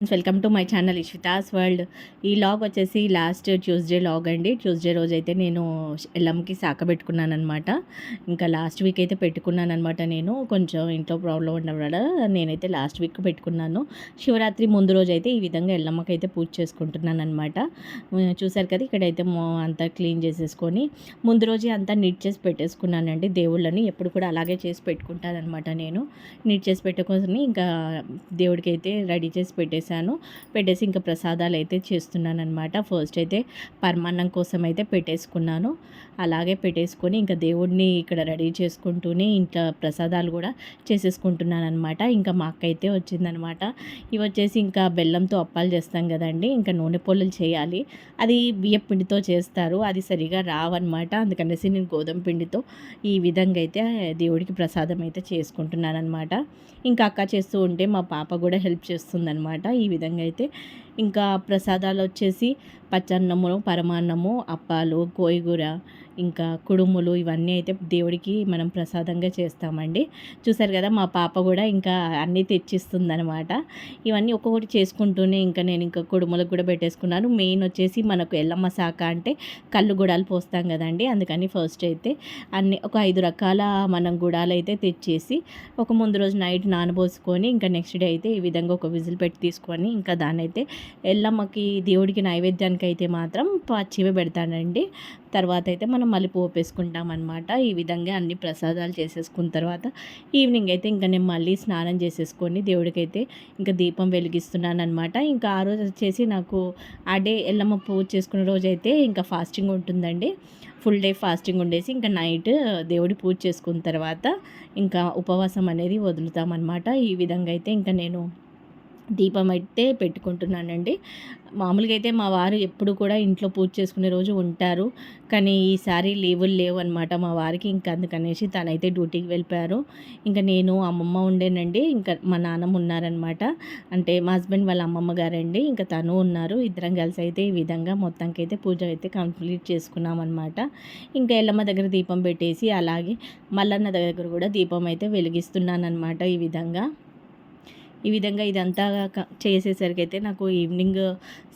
Welcome to my channel Ishvita's world. ఈ log వచ్చేసి last Tuesday log అండి. Tuesday రోజు అయితే నేను ఎల్లమ్మకి సాక పెట్టుకున్నాను అనమాట ఇంకా లాస్ట్ వీక్ అయితే పెట్టుకున్నాను అనమాట నేను. కొంచెం ఇంట్లో ప్రాబ్లం ఉండడం వల్ల నేనైతే లాస్ట్ వీక్ పెట్టుకున్నాను. శివరాత్రి ముందు రోజు అయితే ఈ విధంగా ఎల్లమ్మకి అయితే పూజ చేసుకుంటున్నాను అనమాట చూసారు కదా ఇక్కడైతే అంతా క్లీన్ చేసేసుకొని ముందు రోజే అంతా నీట్ చేసి పెట్టేసుకున్నానండి. దేవుళ్ళని ఎప్పుడు కూడా అలాగే చేసి పెట్టుకుంటానమాట నేను. నీట్ చేసి పెట్టుకొని ఇంకా దేవుడికి అయితే రెడీ చేసి పెట్టేసి పెట్టేశాను పెట్టేసి ఇంకా ప్రసాదాలు అయితే చేస్తున్నాను అనమాట ఫస్ట్ అయితే పరమాన్నం కోసం అయితే పెట్టేసుకున్నాను. అలాగే పెట్టేసుకొని ఇంకా దేవుడిని ఇక్కడ రెడీ చేసుకుంటూనే ఇంట్లో ప్రసాదాలు కూడా చేసేసుకుంటున్నాను అనమాట ఇంకా మా అక్క అయితే వచ్చిందనమాట ఇవి వచ్చేసి ఇంకా బెల్లంతో అప్పాలు చేస్తాం కదండి ఇంకా నూనె పొల్లులు చేయాలి. అది బియ్య పిండితో చేస్తారు అది సరిగా రావన్నమాట. అందుకనేసి నేను గోధుమ పిండితో ఈ విధంగా అయితే దేవుడికి ప్రసాదం అయితే చేసుకుంటున్నాను అనమాట ఇంకా అక్క చేస్తూ ఉంటే మా పాప కూడా హెల్ప్ చేస్తుందనమాట ఈ విధంగా అయితే ఇంకా ప్రసాదాలు వచ్చేసి పచ్చన్నము పరమాన్నము అప్పాలు కోయిగూర ఇంకా కుడుములు ఇవన్నీ అయితే దేవుడికి మనం ప్రసాదంగా చేస్తామండి. చూసారు కదా మా పాప కూడా ఇంకా అన్నీ తెచ్చిస్తుందనమాట ఇవన్నీ ఒక్కొక్కటి చేసుకుంటూనే ఇంకా నేను ఇంకా కుడుములకు కూడా పెట్టేసుకున్నాను. మెయిన్ వచ్చేసి మనకు ఎల్లమ్మ శాఖ అంటే కళ్ళు గుడాలు పోస్తాం కదండి అందుకని ఫస్ట్ అయితే అన్ని ఒక ఐదు రకాల మనం గుడాలు అయితే తెచ్చేసి ఒక ముందు రోజు నైట్ నానబోసుకొని ఇంకా నెక్స్ట్ డే అయితే ఈ విధంగా ఒక విజిల్ పెట్టి తీసుకొని ఇంకా దాన్ని అయితే ఎల్లమ్మకి దేవుడికి నైవేద్యానికి అయితే మాత్రం పచ్చివే పెడతానండి. తర్వాత అయితే మనం మళ్ళీ పోపేసుకుంటాం అనమాట ఈ విధంగా అన్ని ప్రసాదాలు చేసేసుకున్న తర్వాత ఈవినింగ్ అయితే ఇంకా నేను మళ్ళీ స్నానం చేసేసుకొని దేవుడికైతే ఇంకా దీపం వెలిగిస్తున్నాను అనమాట ఇంకా ఆ రోజు వచ్చేసి నాకు ఆ డే ఎల్లమ్మ పూజ చేసుకున్న రోజు అయితే ఇంకా ఫాస్టింగ్ ఉంటుందండి. ఫుల్ డే ఫాస్టింగ్ ఉండేసి ఇంకా నైట్ దేవుడి పూజ చేసుకున్న తర్వాత ఇంకా ఉపవాసం అనేది వదులుతామన్నమాట. ఈ విధంగా అయితే ఇంకా నేను దీపం అయితే పెట్టుకుంటున్నానండి. మామూలుగా అయితే మా వారు ఎప్పుడు కూడా ఇంట్లో పూజ చేసుకునే రోజు ఉంటారు. కానీ ఈసారి లీవులు లేవు అనమాట మా వారికి ఇంకా అందుకనేసి తనైతే డ్యూటీకి వెళ్ళిపోయారు. ఇంకా నేను అమ్మమ్మ ఉండేనండి. ఇంకా మా నాన్నమ్మ ఉన్నారనమాట అంటే మా హస్బెండ్ వాళ్ళ అమ్మమ్మ గారండి. ఇంకా తను ఉన్నారు. ఇద్దరం కలిసి అయితే ఈ విధంగా మొత్తానికి అయితే పూజ అయితే కంప్లీట్ చేసుకున్నాం అనమాట ఇంకా ఎల్లమ్మ దగ్గర దీపం పెట్టేసి అలాగే మల్లన్న దగ్గర కూడా దీపం అయితే వెలిగిస్తున్నానమాట ఈ విధంగా. ఈ విధంగా ఇదంతా చేసేసరికి అయితే నాకు ఈవినింగ్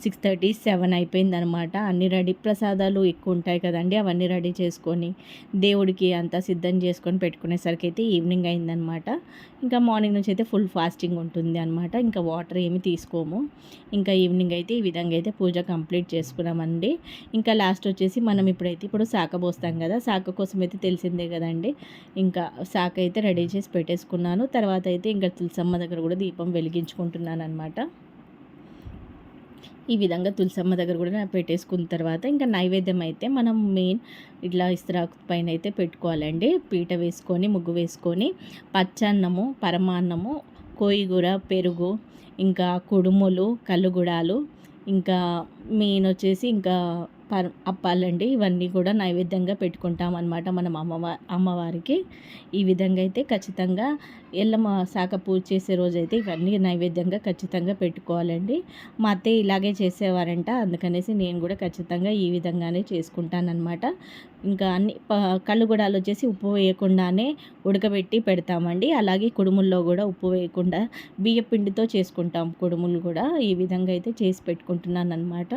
సిక్స్ థర్టీ సెవెన్ అయిపోయింది అనమాట అన్ని రెడీ ప్రసాదాలు ఎక్కువ ఉంటాయి కదండి అవన్నీ రెడీ చేసుకొని దేవుడికి అంతా సిద్ధం చేసుకొని పెట్టుకునేసరికి అయితే ఈవినింగ్ అయిందనమాట. ఇంకా మార్నింగ్ నుంచి అయితే ఫుల్ ఫాస్టింగ్ ఉంటుంది అనమాట. ఇంకా వాటర్ ఏమి తీసుకోము. ఇంకా ఈవినింగ్ అయితే ఈ విధంగా అయితే పూజ కంప్లీట్ చేసుకున్నామండి. ఇంకా లాస్ట్ వచ్చేసి మనం ఇప్పుడైతే ఇప్పుడు శాఖ పోస్తాం కదా శాఖ కోసం అయితే తెలిసిందే కదండి. ఇంకా శాఖ అయితే రెడీ చేసి పెట్టేసుకున్నాను. తర్వాత అయితే ఇంకా తులసమ్మ దగ్గర కూడా దీపం వెలిగించుకుంటున్నాను అనమాట ఈ విధంగా తులసమ్మ దగ్గర కూడా పెట్టేసుకున్న తర్వాత ఇంకా నైవేద్యం అయితే మనం మెయిన్ ఇట్లా ఇస్త్రాకు పైన అయితే పెట్టుకోవాలండి. పీట వేసుకొని ముగ్గు వేసుకొని పచ్చన్నము పరమాన్నము కోయిగూర పెరుగు ఇంకా కుడుములు కల్లుగుడాలు ఇంకా మెయిన్ వచ్చేసి ఇంకా అప్పాలండి. ఇవన్నీ కూడా నైవేద్యంగా పెట్టుకుంటాం అనమాట మనం అమ్మవారి అమ్మవారికి. ఈ విధంగా అయితే ఖచ్చితంగా ఎల్లమ్మ శాఖ పూజ చేసే రోజైతే ఇవన్నీ నైవేద్యంగా ఖచ్చితంగా పెట్టుకోవాలండి. మా అత్తయ్య ఇలాగే చేసేవారంట. అందుకనేసి నేను కూడా ఖచ్చితంగా ఈ విధంగానే చేసుకుంటానమాట ఇంకా అన్ని కళ్ళు గుడాలు వచ్చేసి ఉప్పు వేయకుండానే ఉడకబెట్టి పెడతామండి. అలాగే కుడుముల్లో కూడా ఉప్పు వేయకుండా బియ్య పిండితో చేసుకుంటాం కుడుములు కూడా. ఈ విధంగా అయితే చేసి పెట్టుకుంటున్నాను అనమాట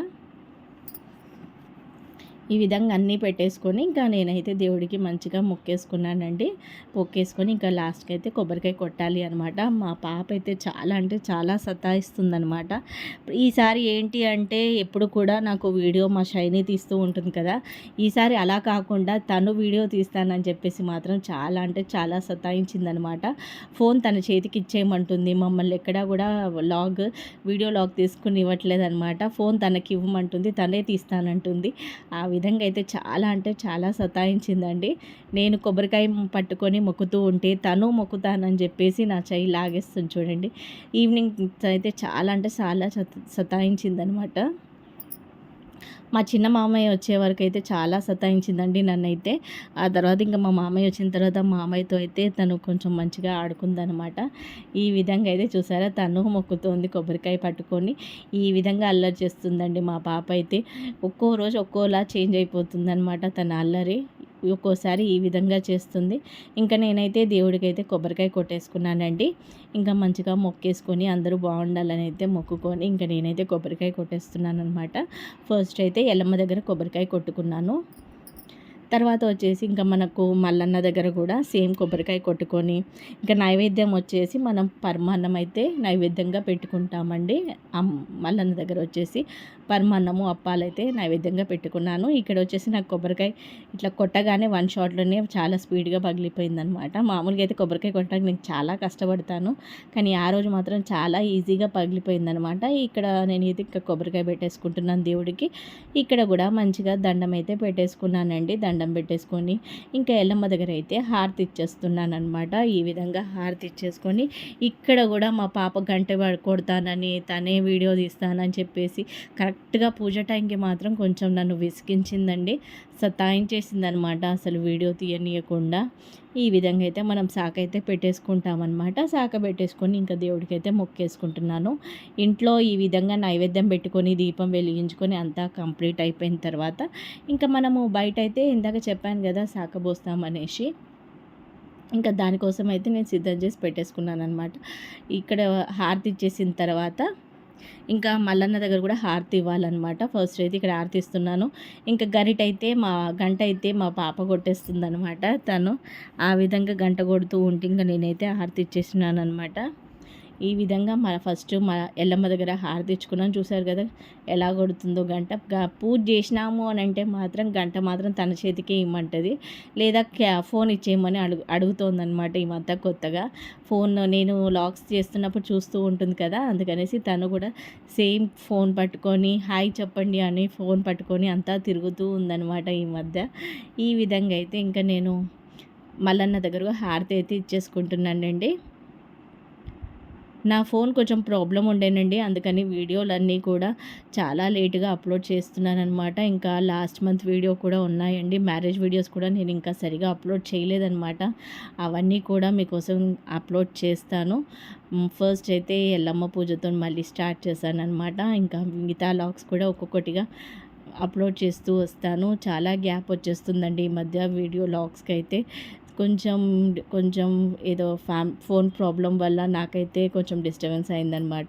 ఈ విధంగా అన్నీ పెట్టేసుకొని ఇంకా నేనైతే దేవుడికి మంచిగా మొక్కేసుకున్నానండి. మొక్కేసుకొని ఇంకా లాస్ట్కి అయితే కొబ్బరికాయ కొట్టాలి అనమాట మా పాప అయితే చాలా అంటే చాలా సతాయిస్తుందనమాట ఈసారి ఏంటి అంటే ఎప్పుడు కూడా నాకు వీడియో మా షైని తీస్తూ ఉంటుంది కదా. ఈసారి అలా కాకుండా తను వీడియో తీస్తానని చెప్పేసి మాత్రం చాలా అంటే చాలా సతాయించిందనమాట ఫోన్ తన చేతికి ఇచ్చేయమంటుంది. మమ్మల్ని ఎక్కడా కూడా లాగ్ వీడియో లాగ్ తీసుకుని ఇవ్వట్లేదు అనమాట ఫోన్ తనకి ఇవ్వమంటుంది. తనే తీస్తానంటుంది. ఆ విధంగా అయితే చాలా అంటే చాలా సతాయించిందండి. నేను కొబ్బరికాయ పట్టుకొని మొక్కుతూ ఉంటే తను మొక్కుతానని చెప్పేసి నా చెయ్యి లాగేస్తుంది చూడండి. ఈవినింగ్ అయితే చాలా అంటే చాలా సతాయించిందనమాట. మా చిన్న మామయ్య వచ్చే వరకు అయితే చాలా సతాయించిందండి నన్నైతే. ఆ తర్వాత ఇంకా మా మామయ్య వచ్చిన తర్వాత మామయ్యతో అయితే తను కొంచెం మంచిగా ఆడుకుందనమాట ఈ విధంగా అయితే చూసారా తను మొక్కుతోంది కొబ్బరికాయ పట్టుకొని. ఈ విధంగా అల్లరి చేస్తుందండి మా పాప అయితే. ఒక్కో రోజు ఒక్కోలా చేంజ్ అయిపోతుందనమాట తన అల్లరి. ఒక్కోసారి ఈ విధంగా చేస్తుంది. ఇంకా నేనైతే దేవుడికైతే కొబ్బరికాయ కొట్టేసుకున్నానండి. ఇంకా మంచిగా మొక్కేసుకొని అందరూ బాగుండాలని అయితే మొక్కుకొని ఇంకా నేనైతే కొబ్బరికాయ కొట్టేస్తున్నాను అనమాట ఫస్ట్ అయితే ఎల్లమ్మ దగ్గర కొబ్బరికాయ కొట్టుకున్నాను. తర్వాత వచ్చేసి ఇంకా మనకు మల్లన్న దగ్గర కూడా సేమ్ కొబ్బరికాయ కొట్టుకొని ఇంకా నైవేద్యం వచ్చేసి మనం పరమాన్నం అయితే నైవేద్యంగా పెట్టుకుంటామండి. మల్లన్న దగ్గర వచ్చేసి పరమాన్నము అప్పాలైతే నైవేద్యంగా పెట్టుకున్నాను. ఇక్కడ వచ్చేసి నాకు కొబ్బరికాయ ఇట్లా కొట్టగానే వన్ షాట్లోనే చాలా స్పీడ్గా పగిలిపోయిందనమాట మామూలుగా అయితే కొబ్బరికాయ కొట్టడానికి నేను చాలా కష్టపడతాను. కానీ ఆ రోజు మాత్రం చాలా ఈజీగా పగిలిపోయిందనమాట ఇక్కడ నేను ఇది ఇంకా కొబ్బరికాయ పెట్టేసుకుంటున్నాను దేవుడికి. ఇక్కడ కూడా మంచిగా దండం అయితే పెట్టేసుకున్నానండి. దండం పెట్టేసుకొని ఇంకా ఎల్లమ్మ దగ్గర అయితే హారతి ఇచ్చేస్తున్నాను అనమాట ఈ విధంగా హారతి ఇచ్చేసుకొని ఇక్కడ కూడా మా పాప గంట కొడతానని తనే వీడియో తీస్తానని చెప్పేసి కరెక్ట్గా పూజ టైంకి మాత్రం కొంచెం నన్ను విసిగించిందండి. సతాయించేసిందనమాట అసలు వీడియో తీయనీయకుండా. ఈ విధంగా అయితే మనం శాఖ అయితే పెట్టేసుకుంటామన్నమాట. శాఖ పెట్టేసుకొని ఇంకా దేవుడికైతే మొక్కేసుకుంటున్నాను. ఇంట్లో ఈ విధంగా నైవేద్యం పెట్టుకొని దీపం వెలిగించుకొని అంతా కంప్లీట్ అయిపోయిన తర్వాత ఇంకా మనము బయట అయితే ఇందాక చెప్పాను కదా శాఖ పోస్తామనేసి ఇంకా దానికోసం అయితే నేను సిద్ధం చేసి పెట్టేసుకున్నాను అనమాట ఇక్కడ హారతి ఇచ్చేసిన తర్వాత ఇంకా మల్లన్న దగ్గర కూడా హారతి ఇవ్వాలన్నమాట. ఫస్ట్ అయితే ఇక్కడ హారతి ఇస్తున్నాను. ఇంకా గరిట అయితే మా గంట అయితే మా పాప కొట్టేస్తుంది అనమాట తను. ఆ విధంగా గంట కొడుతూ ఉంటే ఇంకా నేనైతే హారతి ఇచ్చేసినాను అనమాట ఈ విధంగా మన ఫస్ట్ మన ఎల్లమ్మ దగ్గర హారతి తెచ్చుకున్నాం చూసారు కదా ఎలా కొడుతుందో గంట. పూజ చేసినాము అని అంటే మాత్రం గంట మాత్రం తన చేతికే ఇమ్మంటుంది. లేదా ఫోన్ ఇచ్చేయమని అడుగు అడుగుతోందనమాట ఈ మధ్య కొత్తగా. ఫోన్ నేను లాక్స్ చేస్తున్నప్పుడు చూస్తూ ఉంటుంది కదా అందుకనేసి తను కూడా సేమ్ ఫోన్ పట్టుకొని హాయ్ చెప్పండి అని ఫోన్ పట్టుకొని అంతా తిరుగుతూ ఉందనమాట ఈ మధ్య. ఈ విధంగా అయితే ఇంకా నేను మల్లన్న దగ్గర హారతి అయితే ఇచ్చేసుకుంటున్నానండి. నా ఫోన్ కొంచెం ప్రాబ్లం ఉండేనండి. అందుకని వీడియోలన్నీ కూడా చాలా లేటుగా అప్లోడ్ చేస్తున్నానమాట ఇంకా లాస్ట్ మంత్ వీడియో కూడా ఉన్నాయండి. మ్యారేజ్ వీడియోస్ కూడా నేను ఇంకా సరిగా అప్లోడ్ చేయలేదనమాట అవన్నీ కూడా మీకోసం అప్లోడ్ చేస్తాను. ఫస్ట్ అయితే ఎల్లమ్మ పూజతో మళ్ళీ స్టార్ట్ చేశానమాట ఇంకా మిగతా లాగ్స్ కూడా ఒక్కొక్కటిగా అప్లోడ్ చేస్తూ వస్తాను. చాలా గ్యాప్ వచ్చేస్తుందండి ఈ మధ్య వీడియో లాగ్స్కి అయితే కొంచెం కొంచెం ఏదో ఫ్యామ్ ఫోన్ ప్రాబ్లం వల్ల నాకైతే కొంచెం డిస్టర్బెన్స్ అయిందనమాట.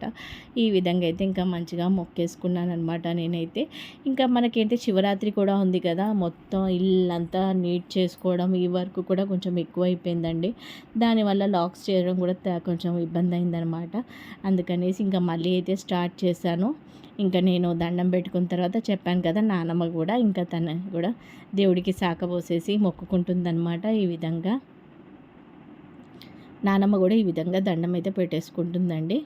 ఈ విధంగా అయితే ఇంకా మంచిగా మొక్కేసుకున్నాను అనమాట నేనైతే. ఇంకా మనకైతే శివరాత్రి కూడా ఉంది కదా మొత్తం ఇల్లంతా నీట్ చేసుకోవడం ఈ వర్క్ కూడా కొంచెం ఎక్కువ అయిపోయిందండి దానివల్ల లాక్స్ చేయడం కూడా కొంచెం ఇబ్బంది అయిందనమాట అందుకనేసి ఇంకా మళ్ళీ అయితే స్టార్ట్ చేశాను. ఇంకా నేను దండం పెట్టుకున్న తర్వాత చెప్పాను కదా నానమ్మ కూడా ఇంకా తన కూడా దేవుడికి శాఖ పోసేసి మొక్కుకుంటుందన్నమాట ఈ విధంగా. నానమ్మ కూడా ఈ విధంగా దండం అయితే పెట్టేసుకుంటుందండి.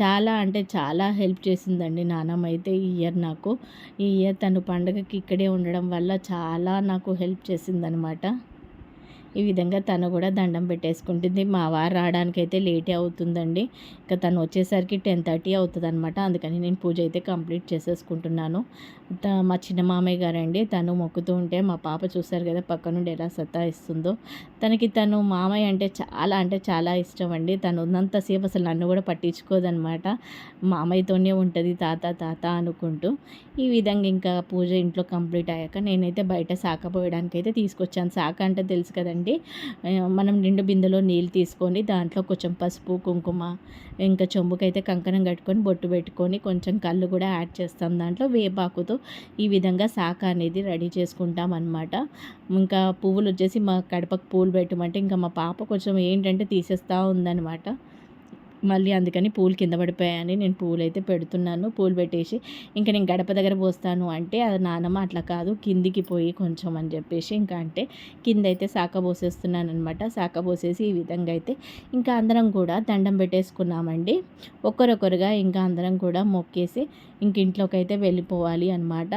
చాలా అంటే చాలా హెల్ప్ చేసిందండి నానమ్మ అయితే ఈ ఇయర్ నాకు. ఈ ఇయర్ తను పండగకి ఇక్కడే ఉండడం వల్ల చాలా నాకు హెల్ప్ చేసిందనమాట ఈ విధంగా తను కూడా దండం పెట్టేసుకుంటుంది. మా వారు రావడానికి అయితే లేటే అవుతుందండి. ఇంకా తను వచ్చేసరికి టెన్ థర్టీ అవుతుంది అనమాట అందుకని నేను పూజ అయితే కంప్లీట్ చేసేసుకుంటున్నాను. మా చిన్న మామయ్య గారండి. తను మొక్కుతూ ఉంటే మా పాప చూశారు కదా పక్క నుండి ఎలా సత్తాయిస్తుందో తనకి తను మామయ్య అంటే చాలా అంటే చాలా ఇష్టం అండి తను ఉన్నంతసేపు అసలు నన్ను కూడా పట్టించుకోదనమాట మామయ్యతోనే ఉంటుంది తాత తాత అనుకుంటూ. ఈ విధంగా ఇంకా పూజ ఇంట్లో కంప్లీట్ అయ్యాక నేనైతే బయట శాఖ పోయడానికి అయితే తీసుకొచ్చాను. శాఖ అంటే తెలుసు కదండి. మనం నిండు బిందెలో నీళ్ళు తీసుకొని దాంట్లో కొంచెం పసుపు కుంకుమ ఇంకా చెంబుకైతే కంకణం కట్టుకొని బొట్టు పెట్టుకొని కొంచెం కళ్ళు కూడా యాడ్ చేస్తాం దాంట్లో. వేపాకుతో ఈ విధంగా శాఖ అనేది రెడీ చేసుకుంటాం అనమాట ఇంకా పువ్వులు వచ్చేసి మా కడపకు పూలు పెట్టమంటే ఇంకా మా పాప కొంచెం ఏంటంటే తీసేస్తూ ఉందనమాట మళ్ళీ అందుకని పూలు కింద పడిపోయాయని నేను పూలు అయితే పెడుతున్నాను. పూలు పెట్టేసి ఇంకా నేను గడప దగ్గర పోస్తాను అంటే అది నానమ్మ అట్లా కాదు కిందికి పోయి కొంచెం అని చెప్పేసి ఇంకా అంటే కింద అయితే శాఖ పోసేస్తున్నాను అనమాట శాఖ పోసేసి ఈ విధంగా అయితే ఇంకా అందరం కూడా దండం పెట్టేసుకున్నామండి. ఒకరొకరుగా ఇంకా అందరం కూడా మొక్కేసి ఇంక ఇంట్లోకి అయితే వెళ్ళిపోవాలి అనమాట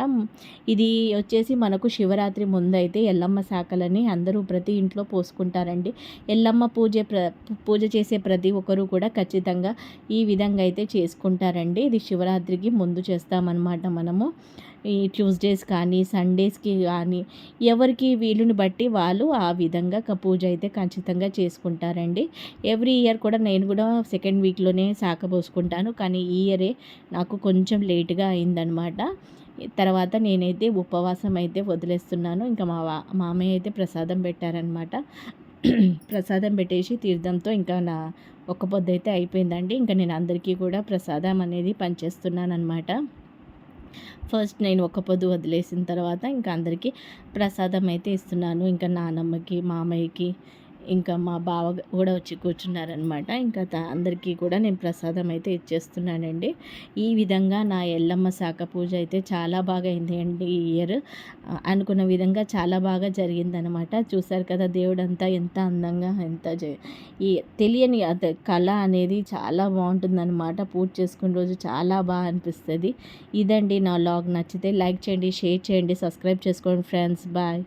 ఇది వచ్చేసి మనకు శివరాత్రి ముందైతే ఎల్లమ్మ శాఖలని అందరూ ప్రతి ఇంట్లో పోసుకుంటారండి. ఎల్లమ్మ పూజ ప్ర పూజ చేసే ప్రతి ఒక్కరూ కూడా ఖచ్చితంగా ఈ విధంగా అయితే చేసుకుంటారండి. ఇది శివరాత్రికి ముందు చేస్తామన్నమాట మనము. ఈ ట్యూస్డేస్ కానీ సండేస్కి కానీ ఎవరికి వీలుని బట్టి వాళ్ళు ఆ విధంగా పూజ అయితే ఖచ్చితంగా చేసుకుంటారండి. ఎవ్రీ ఇయర్ కూడా నేను కూడా సెకండ్ వీక్లోనే శాఖ పోసుకుంటాను. కానీ ఈ ఇయరే నాకు కొంచెం లేట్గా అయిందనమాట. తర్వాత నేనైతే ఉపవాసం అయితే వదిలేస్తున్నాను. ఇంకా మా మామయ్య అయితే ప్రసాదం పెట్టారనమాట. ప్రసాదం పెట్టేసి తీర్థంతో ఇంకా నా ఒక్క పొద్దు అయితే అయిపోయిందండి. ఇంకా నేను అందరికీ కూడా ప్రసాదం అనేది పనిచేస్తున్నాను అనమాట ఫస్ట్ నేను ఒక పొద్దు వదిలేసిన తర్వాత ఇంకా అందరికీ ప్రసాదం అయితే ఇస్తున్నాను. ఇంకా నానమ్మకి మామయ్యకి ఇంకా మా బావ కూడా వచ్చి కూర్చున్నారనమాట ఇంకా అందరికీ కూడా నేను ప్రసాదం అయితే ఇచ్చేస్తున్నానండి. ఈ విధంగా నా ఎల్లమ్మ శాఖ పూజ అయితే చాలా బాగా అయింది అండి ఈ ఇయర్. అనుకున్న విధంగా చాలా బాగా జరిగిందనమాట చూశారు కదా దేవుడు అంతా ఎంత అందంగా ఎంత ఈ తెలియని కళ అనేది చాలా బాగుంటుందన్నమాట. పూజ చేసుకున్న రోజు చాలా బాగా అనిపిస్తుంది. ఇదండి నా లాగ్. నచ్చితే లైక్ చేయండి షేర్ చేయండి సబ్స్క్రైబ్ చేసుకోండి ఫ్రెండ్స్. బాయ్.